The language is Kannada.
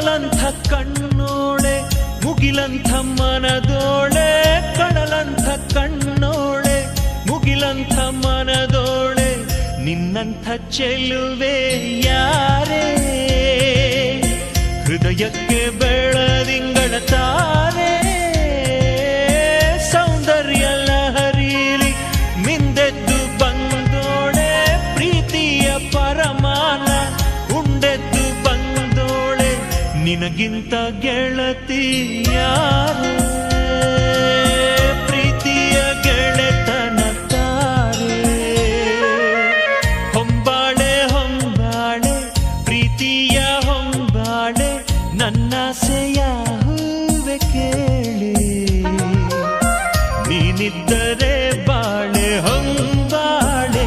ಕಡಲಂಥ ಕಣ್ಣೋಳೆ ಮುಗಿಲಂಥ ಮನದೋಳೆ ಕಡಲಂಥ ಕಣ್ಣೋಳೆ ಮುಗಿಲಂಥ ಮನದೋಳೆ ನಿನ್ನಂಥ ಚೆಲುವೆ ಯಾರೇ? ಹೃದಯಕ್ಕೆ ಬೆಳದಿಂಗಳ ನಿನಗಿಂತ ಗೆಳತಿ ಯಾರು? ಪ್ರೀತಿಯ ಗೆಳೆತನ ತಾರೆ. ಹೊಂಬಾಳೆ ಹೊಂಬಾಳೆ, ಪ್ರೀತಿಯ ಹೊಂಬಾಳೆ ನನ್ನಾಸೆಯ ಹೂವೆ ಕೇಳಿ. ನೀನಿದ್ದರೆ ಬಾಳೆ, ಹೊಂಬಾಳೆ